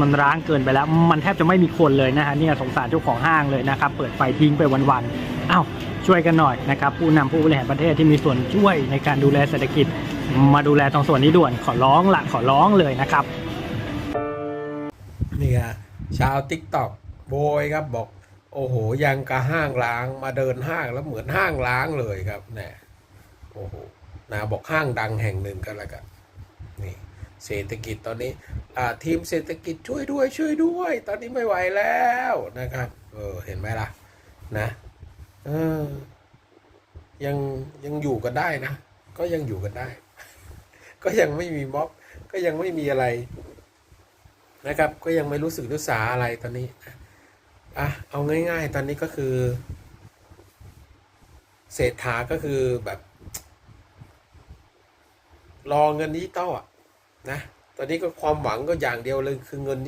มันร้างเกินไปแล้ว มันแทบจะไม่มีคนเลยนะฮะเนี่ยสงสารเจ้าของห้างเลยนะครับ เปิดไฟทิ้งไปวันๆอ้าวช่วยกันหน่อยนะครับ ผู้นำผู้บริหารประเทศที่มีส่วนช่วยในการดูแลเศรษฐกิจ มาดูแลตรงส่วนนี้ด่วนขอร้องละขอร้องเลยนะครับนี่ฮะชาวติ๊กต็อกโบยครับบอก โอ้โหยังกะห้างล้างมาเดินห้างแล้วเหมือนห้างล้างเลยครับเนี่ยโอ้โหนะบอกห้างดังแห่งหนึ่งกันแล้วกันนี่ เศรษฐกิจตอนนี้ทีมเศรษฐกิจช่วยด้วยช่วยด้วย ตอนนี้ไม่ไหวแล้วนะครับ เออเห็นไหมล่ะนะเออยังยังอยู่กันได้นะ ก็ยังอยู่กันได้ ก็ยังไม่มีม็อบ ก็ยังไม่มีอะไรนะครับ ก็ยังไม่รู้สึกรู้สาอะไรตอนนี้อะเอาง่าย ๆ ตอนนี้ก็คือเศรษฐาก็คือแบบ รอเงินดิจิตอลอะ นะ ตอนนี้ก็ความหวังก็อย่างเดียวเลยคือเงิน